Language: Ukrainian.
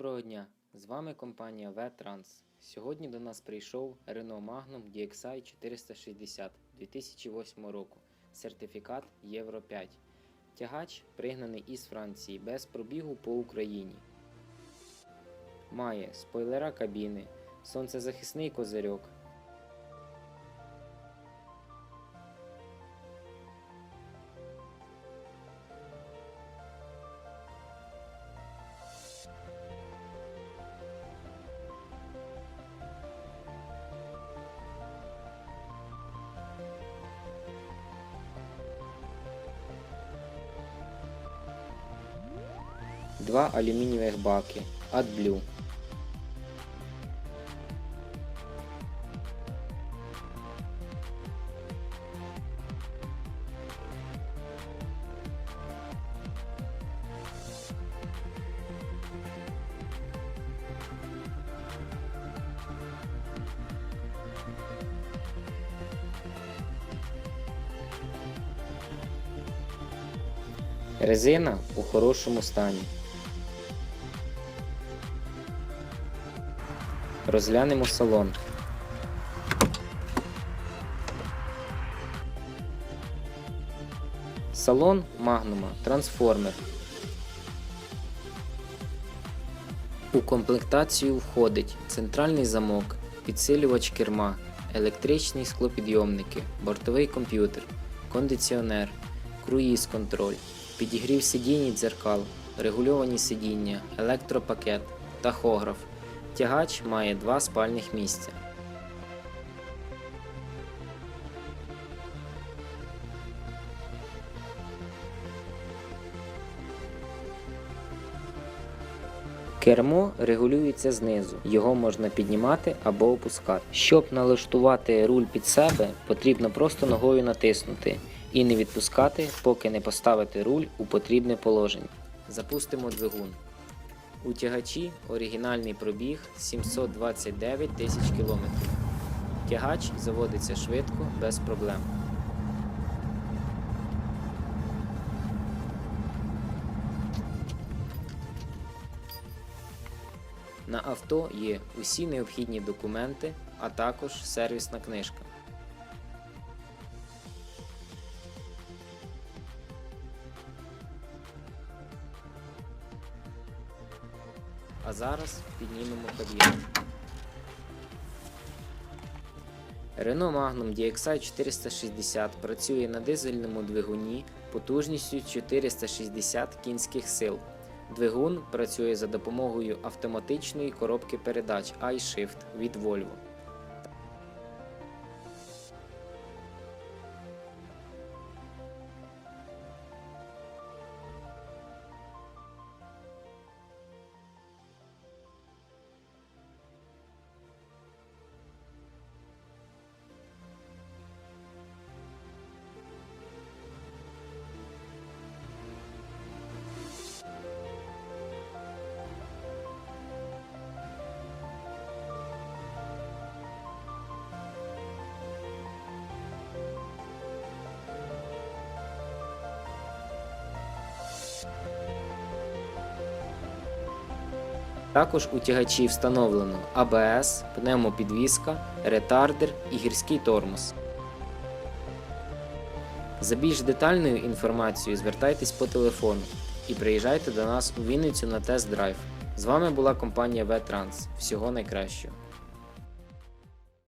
Доброго дня! З вами компанія V-Trans. Сьогодні до нас прийшов Renault Magnum DXi 460 2008 року. Сертифікат Євро 5. Тягач пригнаний із Франції без пробігу по Україні. Має спойлера кабіни, сонцезахисний козирьок, два алюмінієвих баки AdBlue. Резина у хорошому стані. Розглянемо салон. Салон Магнума Трансформер. У комплектацію входить центральний замок, підсилювач керма, електричні склопідйомники, бортовий комп'ютер, кондиціонер, круїз контроль, підігрів сидінь і дзеркал, регульовані сидіння, електропакет, тахограф. Тягач має два спальних місця. Кермо регулюється знизу, його можна піднімати або опускати. Щоб налаштувати руль під себе, потрібно просто ногою натиснути і не відпускати, поки не поставити руль у потрібне положення. Запустимо двигун. У тягачі оригінальний пробіг 729 тисяч кілометрів. Тягач заводиться швидко, без проблем. На авто є усі необхідні документи, а також сервісна книжка. А зараз піднімемо кабіну. Renault Magnum DXi 460 працює на дизельному двигуні потужністю 460 кінських сил. Двигун працює за допомогою автоматичної коробки передач iShift від Volvo. Також у тягачі встановлено АБС, пневмопідвізка, ретардер і гірський тормоз. За більш детальною інформацією звертайтесь по телефону і приїжджайте до нас у Вінницю на тест-драйв. З вами була компанія V-Trans. Всього найкращого.